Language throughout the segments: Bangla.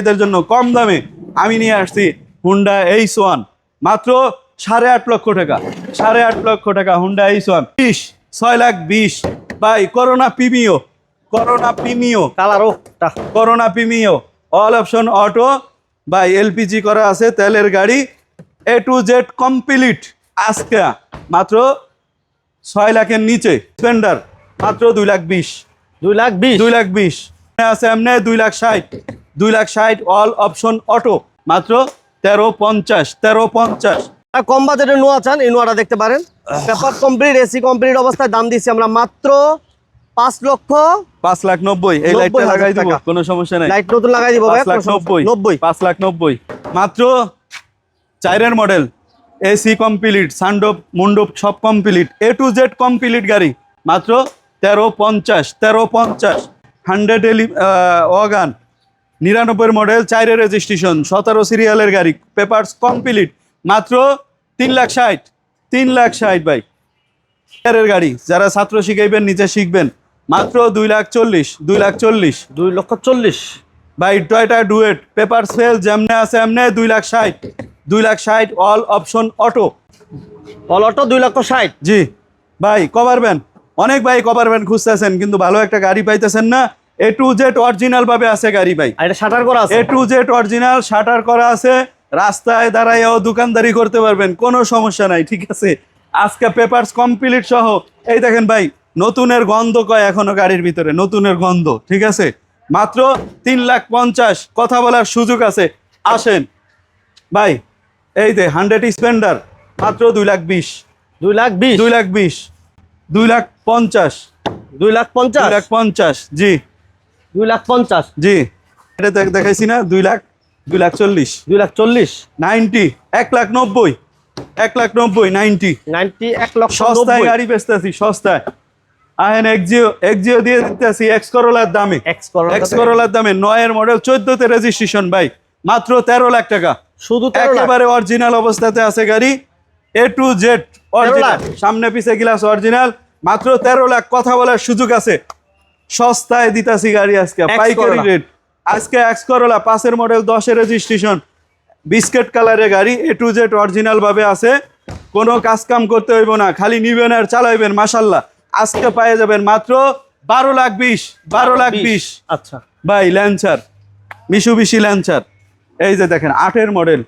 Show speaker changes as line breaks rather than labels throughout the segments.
এদের জন্য কম দামে আমি নিয়ে আসছি হুন্ডা এইচ ওয়ান মাত্র সাড়ে আট লক্ষ টাকা। সাড়ে আট লক্ষ টাকা হুন্ডা এইচ ওয়ান বিশ ছয় লাখ বিশ। ভাই করোনা পিমিও করোনা পিমিও
কালারও
corona Premio all option auto by LPG করা আছে তেলের গাড়ি। এ টু জেড কমপ্লিট আজকে মাত্র ছয় লাখের নিচে। স্পেন্ডার মাত্র দুই লাখ বিশ।
দুই লাখ বিশ।
দুই লাখ বিশ। আছে এমনি দুই লাখ ষাট। দুই লাখ ষাট অল অপশন অটো মাত্র তেরো পঞ্চাশ তেরো পঞ্চাশ।
কম বাজেটের নোয়া চান এই নোয়াটা দেখতে পারেন। পেপার কমপ্লিট এসি কমপ্লিট অবস্থায় দাম দিচ্ছি আমরা মাত্র পাঁচ লক্ষ
পাঁচ লাখ নব্বই এই লাইটটা লাগাই দিব কোনো সমস্যা নাই।
লাইট নতুন লাগাই দিব
পাঁচ লাখ নব্বই
নব্বই।
পাঁচ লাখ নব্বই। মাত্র চাইরের মডেল এসি কমপ্লিট সানডোপ মুন্ডোপ সব complete A to Z complete গাড়ি মাত্র তেরো পঞ্চাশ তেরো পঞ্চাশ। হান্ড্রেড এলি ওয়াগান নিরানব্বই মডেল চাইরের রেজিস্ট্রেশন সতেরো সিরিয়ালের গাড়ি পেপারস কমপ্লিট। মাত্র তিন লাখ ষাট তিন লাখ ষাট ভাই। এর গাড়ি যারা ছাত্র শিখাইবেন নিজে শিখবেন মাত্র দুই লাখ চল্লিশ দুই লাখ চল্লিশ।
দুই লক্ষ চল্লিশ।
ভাই টয়টা ডুয়েট পেপার সেল যেমনে আছে এমনে দুই লাখ ষাট দুই লাখ ষাট all option auto.
All auto দুই লক্ষ ষাট।
জি ভাই কভার ভ্যান। অনেক ভাই কভার ভ্যান খুঁজতেছেন কিন্তু ভালো একটা গাড়ি পাইতেছেন না। এ টু জেড অরিজিনাল ভাবে আছে গাড়ি ভাই।
এটা শাটার করা আছে?
A to Z original shutter করা আছে। রাস্তায় দাঁড়াইয়াও দোকানদারি করতে পারবেন কোনো সমস্যা নাই ঠিক আছে? আজকে পেপারস কমপ্লিট সহ এই দেখেন ভাই নতুনের গন্ধ কয় এখনও গাড়ির ভিতরে নতুনের গন্ধ ঠিক আছে? মাত্র তিন লাখ পঞ্চাশ কথা বলার সুযোগ আছে। আসেন ভাই এই যে হান্ড্রেড স্পেন্ডার মাত্র দুই লাখ বিশ।
দুই লাখ বিশ?
দুই লাখ বিশ দুই লাখ পঞ্চাশ।
দুই লাখ
দুই
পঞ্চাশ
লাখ পঞ্চাশ জি।
দুই লাখ পঞ্চাশ।
জি। এটা দেখ- দেখাইছি না দুই লাখ দুই লাখ চল্লিশ।
দুই লাখ চল্লিশ।
নাইনটি এক লাখ নব্বই এক লাখ নব্বই নাইনটি।
নাইনটি এক লক্ষ
সস্তায় গাড়ি বেচতেছি সস্তায়। আহেন এক্সিও এক্সিও দিয়ে দিতেছি এক্স করোলার দামে।
এক্স
করোলার দামে। নয়ের মডেল চোদ্দতে রেজিস্ট্রেশন ভাই মাত্র তেরো লাখ টাকা।
শুধু
একেবারে অরিজিনাল অবস্থাতে আছে গাড়ি A to Z original
lakh.
সামনে পিছে গ্লাস অরিজিনাল মাত্র তেরো লাখ কথা বলার সুযোগ আছে। সস্তায় দিতাছি গাড়ি আজকে পাইকারি রেট আজকে এক্স করোলা পাঁচের মডেল দশের রেজিস্ট্রেশন বিস্কেট কালারের গাড়ি এ টু জেড অরিজিনাল ভাবে আছে। কোনো কাজ কাম করতে হইব না খালি নিবেন আর চালাইবেন মাসাল্লাহ আজকে পেয়ে যাবেন মাত্র বারো লাখ বিশ বারো লাখ বিশ।
আচ্ছা।
ভাই ল্যান্সার মিশুবিশি ল্যান্সার এই যে দেখেন আটের মডেল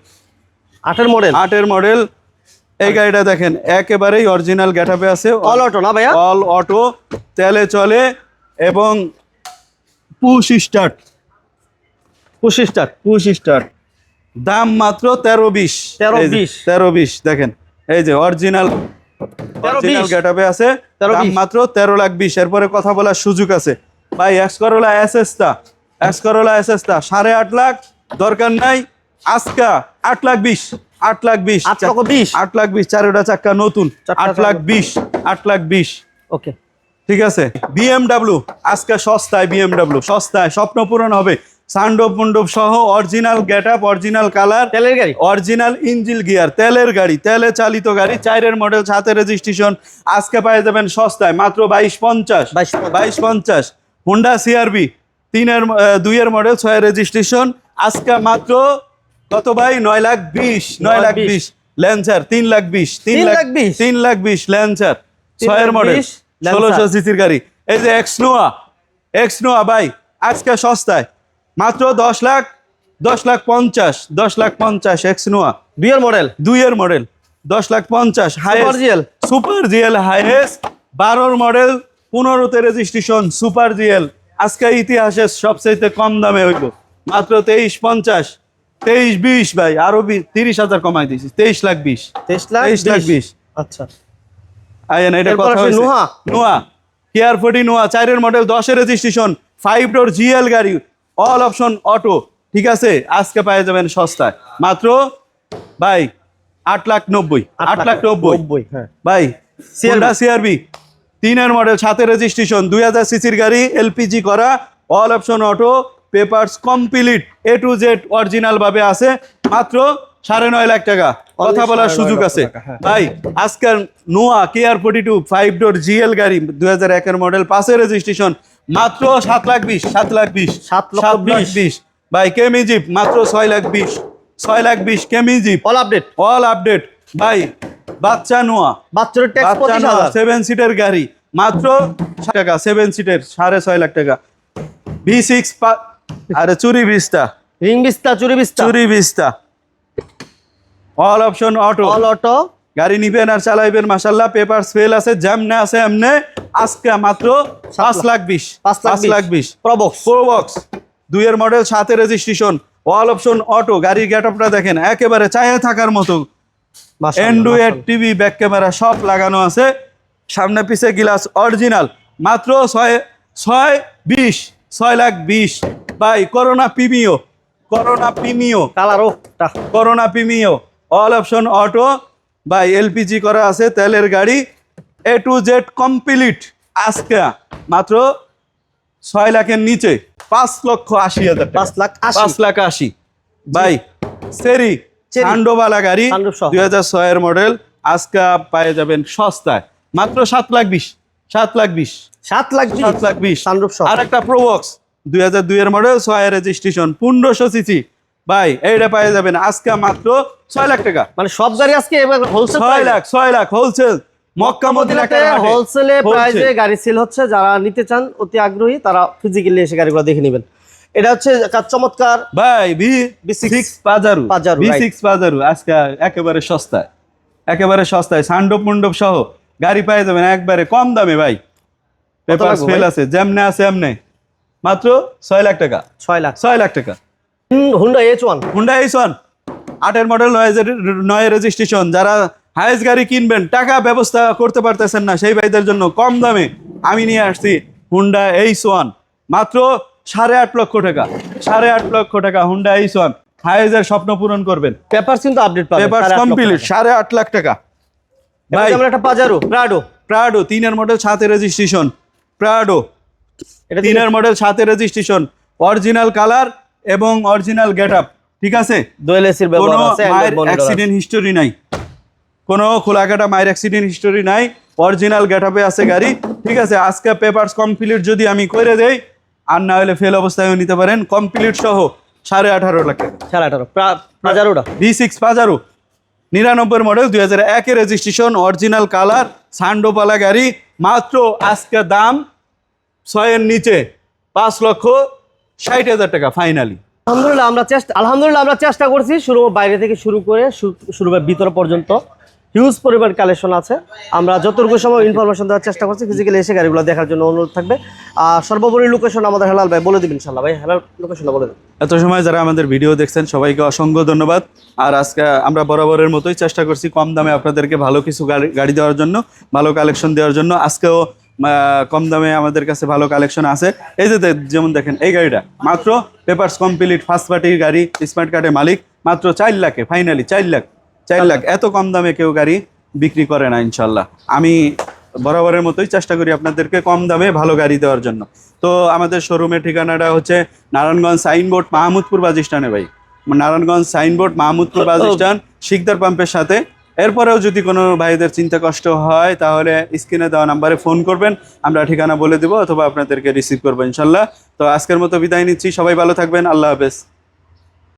আটের মডেল
আটের মডেল এই গাড়িটা দেখেন একেবারেই অরিজিনাল গ্যাটাপে আছে।
অল অটো না ভাইয়া?
অল অটো তেলে চলে এবং পুশ স্টার্ট।
পঁচিশ টাকা
পুশ স্টার্ট। দাম মাত্র তেরো বিশ।
13
এই যে,
20
তেরো বিশ দেখেন। এই যে অরিজিনাল অরিজিনাল গেটআপে আছে। দাম মাত্র তেরো লাখ বিশ। এরপরে কথা বলার সুযোগ আছে। ভাই এসএসটা এসএসটা সাড়ে আট লাখ দরকার নাই। আজকা আট লাখ বিশ আট লাখ বিশ।
বিশ।
আট লাখ বিশ চারোটা চাক্কা নতুন। আট লাখ বিশ আট লাখ বিশ।
ওকে।
ঠিক আছে? বিএমডাব্লিউ আজকে সস্তায় বিএমডাব্লিউ সস্তায় স্বপ্ন পূরণ হবে। সান্ডব মন্ডপ সহ original get up original colour
তেলের গাড়ি?
অরিজিনাল ইঞ্জিল গিয়ার তেলের গাড়ি তেলে চালিত গাড়ি চাইরের মডেল সাথে রেজিস্ট্রেশন আজকে পাই যাবেন সস্তায় মাত্র বাইশ পঞ্চাশ।
22
বাইশ পঞ্চাশ। হুন্ডা সিআরবি তিনের দুইয়ের মডেল ছয় রেজিস্ট্রেশন আজকে মাত্র কত ভাই? নয় লাখ বিশ নয় লাখ বিশ। ল্যান্সার তিন লাখ বিশ তিন লাখ
বিশ।
তিন লাখ বিশ ল্যান্সার ছয়ের মডেল। ষোলোশো সিসির গাড়ি। এই যে এক্স নোয়া এক্স নোয়া ভাই আজকে সস্তায়। মাত্র দশ লাখ দশ লাখ পঞ্চাশ দশ লাখ পঞ্চাশ এক্স নোয়া
দুইয়ের মডেল
দুইয়ের মডেল দশ লাখ পঞ্চাশ
Super GL।
Super GL highest বারোর মডেল পনেরোতে রেজিস্ট্রেশন সুপার জিএল আজকে ইতিহাসে সবচেয়ে কম দামে হইব। মাত্র তেইশ পঞ্চাশ তেইশ বিশ ভাই। আরও তিরিশ হাজার কমাই দিয়েছি তেইশ লাখ বিশ।
তেইশ লাখ
তেইশ লাখ বিশ।
আচ্ছা।
আইন এটা কথা হয়েছে
নোহা।
নোয়া কেয়ার ফোর্টি নোয়া চারের মডেল দশের রেজিস্ট্রেশন ফাইভ ডোর জিএল গাড়ি অল অপশন অটো ঠিক আছে? আজকে পেয়ে যাবেন সস্তায়। মাত্র ভাই আট লাখ নব্বই আট লাখ নব্বই।
নব্বই হ্যাঁ।
ভাই সিয়ারডা সিআরবি তিনের মডেল সাথে রেজিস্ট্রেশন দুই হাজার সিসির গাড়ি এলপিজি করা all option auto papers complete A to Z original ভাবে আছে। মাত্র সাড়ে নয় লাখ টাকা। কথা বলার সুযোগ আছে। ভাই আজকাল Noah care forty two five door GL গাড়ি দুই হাজার একের মডেল পাশে রেজিস্ট্রেশন মাত্র সাত লাখ বিশ সাত লাখ বিশ
সাত লাখ বিশ।
বিশ। ভাই কেমি জিপ মাত্র ছয় লাখ বিশ ছয় লাখ বিশ কেমি jeep.
All update
all update ভাই বাচ্চা নোয়া।
বাচ্চার
বাচ্চা নোয়া সেভেন সিটের গাড়ি মাত্র টাকা সেভেন সিটের সাড়ে ছয় লাখ টাকা। ভি সিক্স আরে চুরি বিস্তা।
রিং বিস্তা চুরি বিস্তা।
চুরি Vista. All option auto
all auto
গাড়ি নিবেন আর চালাইবেন মাসাল্লাহ পেপার ফেল আছে যেমনে আছে এমনে আজকে মাত্র পাঁচ লাখ বিশ।
পাঁচ লাখ
পাঁচ লাখ বিশ।
প্রবক্স
প্রোবক্স দুইয়ের মডেল সাথে রেজিস্ট্রেশন অল অপশন অটো গাড়ির গেট আপটা দেখেন একেবারে চায়ে থাকার মতো। অ্যান্ড্রয়েড টিভি ব্যাক ক্যামেরা সব লাগানো আছে। সামনে পিছে গ্লাস অরিজিনাল মাত্র ছয় ছয় বিশ ছয় লাখ বিশ। বাই করোনা প্রিমিও করোনা প্রিমিও
কালারও
Corona Premio all option auto by LPG করা আছে তেলের গাড়ি এ টু জেড কমপ্লিট আজকে মাত্র ছয় লাখের নিচে পাঁচ লক্ষ আশি হাজার
পাঁচ লাখ
পাঁচ লাখ আশি। বাই সেরি
চেরি।
চান্ডোবালা গাড়ি দুই হাজার ছয়ের মডেল আজকে পায়ে যাবেন সস্তায়। মাত্র সাত লাখ বিশ সাত লাখ বিশ।
সাত লাখ।
সাত লাখ বিশ। আর একটা প্রোবক্স দুই হাজার দুইয়ের মডেল ছয় রেজিস্ট্রেশন পনেরোশো সিসি। ভাই এইটা পেয়ে যাবেন আজকে মাত্র ছয় লাখ টাকা।
মানে সব গাড়ি আজকে হোলসেল
ছয় লাখ ছয় লাখ হোলসেল মক্কা মদিনা
হোলসেলে প্রাইসে গাড়ি সেল হচ্ছে। যারা নিতে চান অতি আগ্রহী তারা ফিজিক্যালি এসে গাড়িগুলো দেখে নেবেন। এটা হচ্ছে চমৎকার
ভাই
V6
six Pajero.
Pajero,
V six Pajero আজকে একেবারে সস্তায়। একেবারে সস্তায়। সান্ডপ মন্ডপ সহ গাড়ি পেয়ে যাবেন একবারে কম দামে ভাই। পেপার ফেল আছে। যেমনে আছে এমনে। মাত্র ছয় লাখ টাকা।
ছয় লাখ।
ছয় লাখ টাকা।
Honda H one
Honda H one আটের মডেল নয় নয় রেজিস্ট্রেশন যারা গাড়ি কিনবেন টাকা ব্যবস্থা করতে পারতেছেন না সেই ভাইদের জন্য কম দামে আমি নিয়ে আসছি হুন্ডা এইচ ওয়ান মাত্র সাড়ে আট লক্ষ টাকা সাড়ে আট লক্ষ টাকা হুন্ডা এইচ ওয়ান হাইজের স্বপ্ন পূরণ করবেন।
পেপার কিন্তু আপডেট পাবেন
পেপার
সাড়ে
কমপ্লিট সাড়ে আট লাখ টাকা।
এবার
ভাই
যেমন একটা পাজারো প্রাডো
প্রাডো তিনের মডেল সাথে রেজিস্ট্রেশন প্রাডো
এটা
তিনের মডেল সাথে রেজিস্ট্রেশন অরিজিনাল কালার এবং অরিজিনাল গেট আপ ঠিক আছে? কোনো
ব্যবহার আছে।
অ্যাক্সিডেন্ট হিস্টোরি নাই। কোনো খোলাকাটা মায়ের অ্যাক্সিডেন্ট হিস্টোরি নাই। অরিজিনাল গেটআপে আছে গাড়ি ঠিক আছে? আজকে পেপারস কমপ্লিট যদি আমি করে দেই আর না হলে ফেল অবস্থায়ও নিতে পারেন। কমপ্লিট সহ সাড়ে আঠারো লাখ।
সাড়ে আঠারো। পাজারোটা
ভি সিক্স পাজারো নিরানব্বই মডেল দুই হাজার একের রেজিস্ট্রেশন অরিজিনাল কালার সান্ডোপালা গাড়ি। মাত্র আজকে দাম ছয়ের নিচে পাঁচ লক্ষ ষাট হাজার টাকা ফাইনালি
আলহামদুলিল্লাহ আমরা চেষ্টা আলহামদুলিল্লাহ আমরা চেষ্টা করছি শুরু বাইরে থেকে শুরু করে শুরু ভিতর পর্যন্ত। হিউজ পরিমাণ কালেকশন আছে। আমরা যতটুকু সময় ইনফরমেশন দেওয়ার চেষ্টা করছি। ফিজিক্যালি এসে গাড়িগুলো দেখার জন্য অনুরোধ থাকবে। আর সর্বোপরি লোকেশন আমাদের হেলাল ভাই বলে দিবেন ইনশাল্লাহ ভাই হেলাল লোকেশনটা বলে দিন।
এত সময় যারা আমাদের ভিডিও দেখছেন সবাইকে অসংখ্য ধন্যবাদ। আর আজকে আমরা বরাবরের মতোই চেষ্টা করছি কম দামে আপনাদেরকে ভালো কিছু গাড়ি দেওয়ার জন্য ভালো কালেকশন দেওয়ার জন্য। আজকেও কম দামে আমাদের কাছে ভালো কালেকশন আছে। এই যে যেমন দেখেন এই গাড়িটা মাত্র পেপারস কমপ্লিট ফার্স্ট পার্টির গাড়ি স্মার্ট কার্ডের মালিক মাত্র চার লাখে ফাইনালি চার লাখ চার লাখ। এত কম দামে কেউ গাড়ি বিক্রি করে না ইনশাল্লাহ। আমি বরাবরের মতোই চেষ্টা করি আপনাদেরকে কম দামে ভালো গাড়ি দেওয়ার জন্য। তো আমাদের শোরুমের ঠিকানাটা হচ্ছে নারায়ণগঞ্জ সাইনবোর্ড মাহমুদপুর বাস স্ট্যান্ডে ভাই। Narayanganj signboard Mahmudpur bus stand Shikdar পাম্পের সাথে এরপরেও যদি কোনো ভাইদের চিন্তা কষ্ট হয়, তাহলে স্ক্রিনে দেওয়া নাম্বারে ফোন করবেন। আমরা ঠিকানা বলে দেবো অথবা আপনাদেরকে রিসিভ করব ইনশাল্লাহ। তো আজকের মতো বিদায় নিচ্ছি। সবাই ভালো থাকবেন। আল্লাহ হাফেজ।